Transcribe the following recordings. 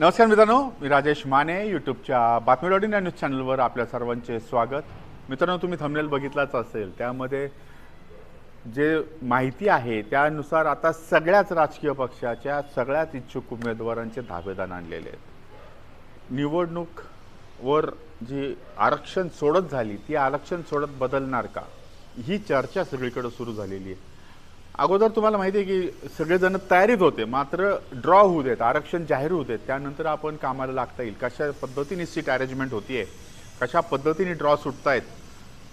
नमस्कार मित्रांनो मी राजेश माने यूट्यूबच्या बातमी डॉट इन या न्यूज चॅनलवर आपल्या सर्वांचे स्वागत. मित्रांनो तुम्ही थंबनेल बघितलाच असेल त्यामध्ये जे माहिती आहे त्यानुसार आता सगळ्याच राजकीय पक्षाच्या सगळ्याच इच्छुक उमेदवारांचे धाबेदान आणलेले आहेत. निवडणूकवर जी आरक्षण सोडत झाली ती आरक्षण सोडत बदलणार का? ही चर्चा सगळीकडे सुरू झालेली आहे. अगोदर तुम्हाला माहिती आहे की सगळेजण तयारीत होते मात्र ड्रॉ होऊ देत आरक्षण जाहीर होऊ देत. त्यानंतर आपण कामाला लागता येईल. कशा पद्धतीने सीट अरेंजमेंट होतीये कशा पद्धतीने ड्रॉ सुटतायत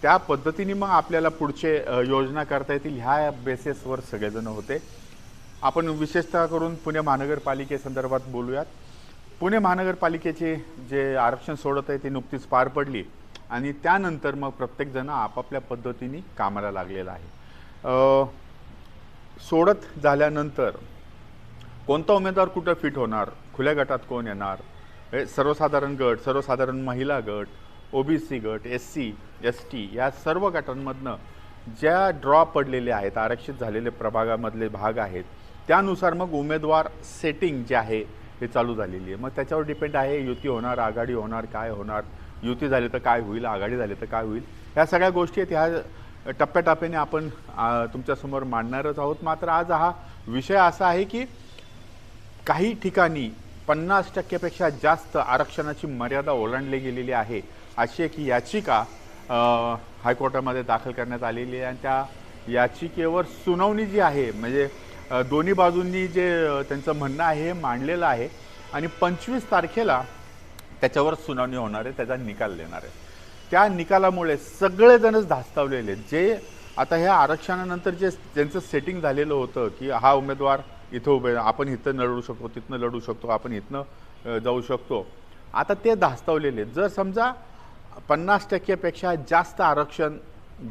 त्या पद्धतीने मग आपल्याला पुढचे योजना करता येतील ह्या बेसिसवर सगळेजण होते. आपण विशेषतः करून पुणे महानगरपालिकेसंदर्भात बोलूयात. पुणे महानगरपालिकेचे जे आरक्षण सोडत आहे ती नुकतीच पार पडली आणि त्यानंतर मग प्रत्येकजण आपापल्या पद्धतीने कामाला लागलेला आहे. सोडत झाल्यानंतर कोणता उमेदवार कुठं फिट होणार? खुल्या गटात कोण येणार? हे सर्वसाधारण गट सर्वसाधारण महिला गट ओ बी सी गट एस सी एस टी या सर्व गटांमधनं ज्या ड्रॉ पडलेले आहेत आरक्षित झालेले प्रभागामधले भाग आहेत त्यानुसार मग उमेदवार सेटिंग जे आहे हे चालू झालेली आहे. मग त्याच्यावर डिपेंड आहे युती होणार आघाडी होणार काय होणार? युती झाली तर काय होईल? आघाडी झाली तर काय होईल? ह्या सगळ्या गोष्टी आहेत. ह्या टप्प्याटप्प्याने आपण तुमच्यासमोर मांडणारच आहोत. मात्र आज हा विषय असा आहे की काही ठिकाणी पन्नास टक्क्यापेक्षा जास्त आरक्षणाची मर्यादा ओलांडली गेलेली आहे. अशी एक याचिका हायकोर्टामध्ये दाखल करण्यात आलेली आहे. आणि त्या याचिकेवर सुनावणी जी आहे म्हणजे दोन्ही बाजूंनी जे त्यांचं म्हणणं आहे हे मांडलेलं आहे. आणि पंचवीस तारखेला त्याच्यावर सुनावणी होणार आहे त्याचा निकाल देणार आहे. त्या निकालामुळे सगळेजणच धास्तावलेले आहेत. जे आता ह्या आरक्षणानंतर जे ज्यांचं सेटिंग झालेलं होतं की हा उमेदवार इथं उभे आपण इथं लढू शकतो तिथनं लढू शकतो आपण इथनं जाऊ शकतो आता ते धास्तावलेले आहेत. जर समजा पन्नास टक्केपेक्षा जास्त आरक्षण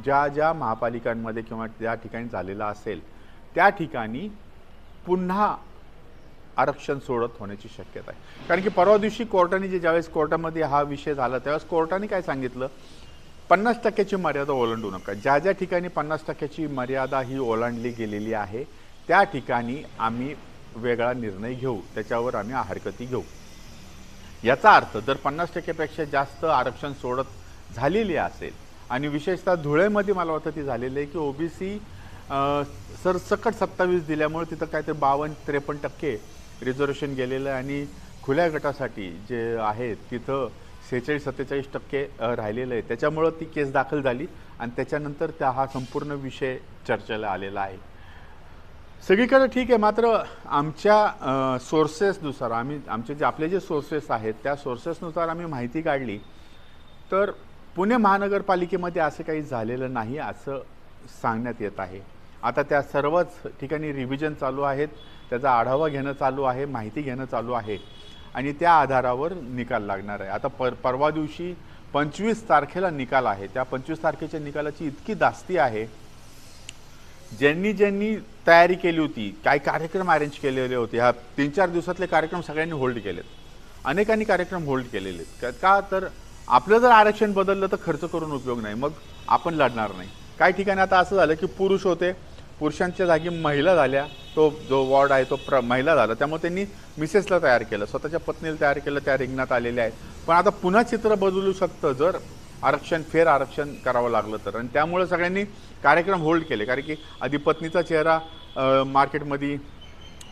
ज्या ज्या महापालिकांमध्ये किंवा ज्या ठिकाणी झालेलं असेल त्या ठिकाणी पुन्हा आरक्षण सोडत होण्याची शक्यता आहे. कारण की परवा दिवशी कोर्टाने जे ज्यावेळेस कोर्टामध्ये हा विषय झाला त्यावेळेस कोर्टाने काय सांगितलं? पन्नास टक्क्याची मर्यादा ओलांडू नका. ज्या ज्या ठिकाणी पन्नास टक्क्याची मर्यादा ही ओलांडली गेलेली आहे त्या ठिकाणी आम्ही वेगळा निर्णय घेऊ. त्याच्यावर आम्ही हरकती घेऊ. याचा अर्थ जर पन्नास टक्क्यापेक्षा जास्त आरक्षण सोडत झालेली असेल आणि विशेषतः धुळेमध्ये मला वाटतं ती झालेली आहे की ओबीसी सरसकट सत्तावीस दिल्यामुळे तिथं काहीतरी बावन्न त्रेपन्न टक्के रिझर्वेशन गेलेलं आहे आणि खुल्या गटासाठी जे आहे तिथं सेहेचाळीस सत्तेचाळीस टक्के राहिलेलं आहे. त्याच्यामुळं ती केस दाखल झाली आणि त्याच्यानंतर त्या हा संपूर्ण विषय चर्चेला आलेला आहे. सगळीकडे ठीक आहे मात्र आमच्या सोर्सेसनुसार आम्ही आमचे जे आपले जे सोर्सेस आहेत त्या सोर्सेसनुसार आम्ही माहिती काढली. तर पुणे महानगरपालिकेमध्ये असं काही झालेलं नाही असं सांगण्यात येत आहे. आता त्या सर्वच ठिकाणी रिव्हिजन चालू आहेत. त्याचा आढावा घेणं चालू आहे माहिती घेणं चालू आहे. आणि त्या आधारावर निकाल लागणार आहे. आता पर परवा दिवशी पंचवीस तारखेला निकाल आहे. त्या पंचवीस तारखेच्या निकालाची इतकी दास्ती आहे. ज्यांनी ज्यांनी तयारी केली होती काय कार्यक्रम अरेंज केलेले होते. ह्या तीन चार दिवसातले कार्यक्रम सगळ्यांनी होल्ड केलेत. अनेकांनी कार्यक्रम होल्ड केलेले आहेत का तर आपलं जर आरक्षण बदललं तर खर्च करून उपयोग नाही. मग आपण लढणार नाही. काही ठिकाणी आता असं झालं की पुरुष होते पुरुषांच्या जागी महिला झाल्या तो जो वॉर्ड आहे तो प्र महिला झाला. त्यामुळे त्यांनी मिसेसला तयार केलं स्वतःच्या पत्नीला तयार केलं त्या रिंगणात आलेल्या आहेत. पण आता पुन्हा चित्र बदलू शकतं जर आरक्षण फेर आरक्षण करावं लागलं तर. आणि त्यामुळे सगळ्यांनी कार्यक्रम होल्ड केले कारण की आधी पत्नीचा चेहरा मार्केटमध्ये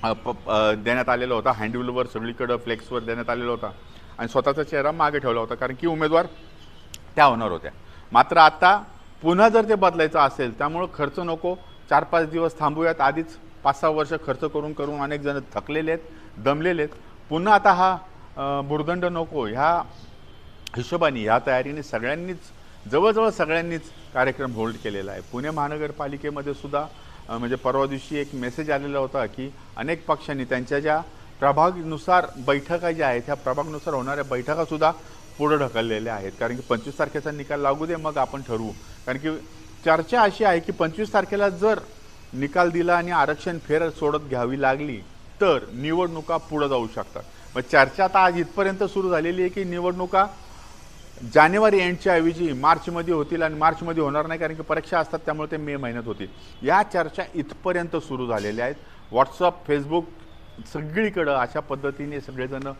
प- देण्यात आलेला होता. हँडविलवर सगळीकडं फ्लेक्सवर देण्यात आलेला होता. आणि स्वतःचा चेहरा मागे ठेवला होता कारण की उमेदवार त्या होणार होत्या. मात्र आता पुन्हा जर ते बदलायचं असेल त्यामुळं खर्च नको. चार पाच दिवस थांबूयात. आधीच पाच सहा वर्ष खर्च करून करून अनेक जण थकलेले आहेत दमलेले आहेत. पुन्हा आता हा अ, भुर्दंड नको. ह्या हिशोबाने ह्या तयारीने सगळ्यांनीच जवळजवळ सगळ्यांनीच कार्यक्रम होल्ड केलेला आहे. पुणे महानगरपालिकेमध्ये सुद्धा म्हणजे परवा दिवशी एक मेसेज आलेला होता की अनेक पक्षांनी त्यांच्या ज्या प्रभागनुसार बैठका ज्या आहेत ह्या प्रभागनुसार होणाऱ्या बैठकासुद्धा पुढं ढकललेल्या आहेत. कारण की पंचवीस तारखेचा निकाल लागू दे मग आपण ठरवू. कारण की चर्चा अशी आहे की पंचवीस तारखेला जर निकाल दिला आणि आरक्षण फेर सोडत घ्यावी लागली तर निवडणुका पुढं जाऊ शकतात. मग चर्चा आता आज इथपर्यंत सुरू झालेली आहे की निवडणुका जानेवारी एंडच्या ऐवजी मार्चमध्ये होतील आणि मार्चमध्ये होणार नाही कारण की परीक्षा असतात त्यामुळे ते मे महिन्यात होतील. या चर्चा इथपर्यंत सुरू झालेल्या आहेत. व्हॉट्सअप फेसबुक सगळीकडं अशा पद्धतीने सगळेजण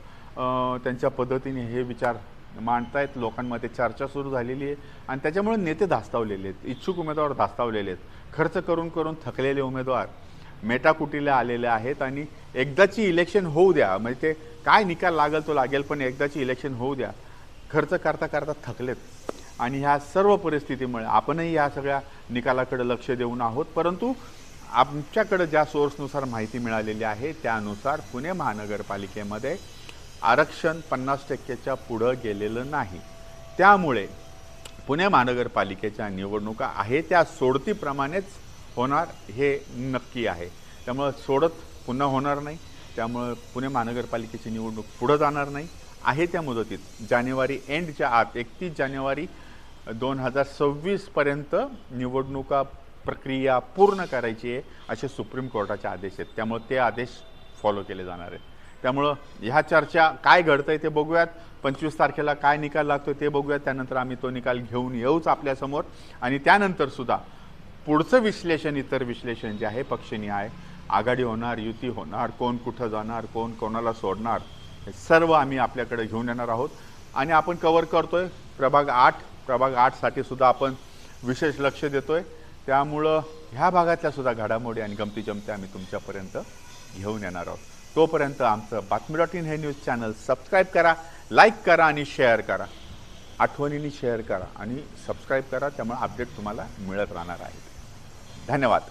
त्यांच्या पद्धतीने हे विचार मांडतायत लोकांमध्ये चर्चा सुरू झालेली आहे. आणि त्याच्यामुळे नेते धास्तावलेले आहेत. इच्छुक उमेदवार धास्तावलेले आहेत. खर्च करून करून थकलेले उमेदवार मेटाकुटीला आलेले आहेत आणि एकदाची इलेक्शन होऊ द्या. म्हणजे ते काय निकाल लागेल तो लागेल पण एकदाची इलेक्शन होऊ द्या. खर्च करता करता थकलेत. आणि ह्या सर्व परिस्थितीमुळे आपणही या सगळ्या निकालाकडे लक्ष देऊन आहोत. परंतु आमच्याकडं ज्या सोर्सनुसार माहिती मिळालेली आहे त्यानुसार पुणे महानगरपालिकेमध्ये आरक्षण पन्नास टक्क्याच्या पुढं गेलेलं नाही. त्यामुळे पुणे महानगरपालिकेच्या निवडणुका आहे त्या सोडतीप्रमाणेच होणार हे नक्की आहे. त्यामुळं सोडत पुन्हा होणार नाही. त्यामुळं पुणे महानगरपालिकेची निवडणूक पुढं जाणार नाही. आहे त्या मुदतीत. जानेवारी एंडच्या आत एकतीस जानेवारी दोन हजार सव्वीसपर्यंत निवडणुका प्रक्रिया पूर्ण करायची आहे असे सुप्रीम कोर्टाचे आदेश आहेत. त्यामुळे ते आदेश फॉलो केले जाणार आहेत. त्यामुळं ह्या चर्चा काय घडतंय ते बघूयात. पंचवीस तारखेला काय निकाल लागतोय ते बघूयात. त्यानंतर आम्ही तो निकाल घेऊन येऊच आपल्यासमोर आणि त्यानंतर सुद्धा पुढचं विश्लेषण इतर विश्लेषण जे आहे पक्षनिहाय आघाडी होणार युती होणार कोण कुठं जाणार कोण कोणाला सोडणार हे सर्व आम्ही आपल्याकडे घेऊन येणार आहोत. आणि आपण कवर करतोय. प्रभाग आठ प्रभाग आठसाठी सुद्धा आपण विशेष लक्ष देतोय. त्यामुळं ह्या भागातल्या सुद्धा घडामोडी आणि गमती जमती आम्ही तुमच्यापर्यंत घेऊन येणार आहोत. तोपर्यंत आमचं बातमी डॉट इन हे न्यूज चॅनल सबस्क्राईब करा लाईक करा आणि शेअर करा. आठवणीने शेअर करा आणि सबस्क्राईब करा त्यामुळे अपडेट तुम्हाला मिळत राहणार आहे. धन्यवाद.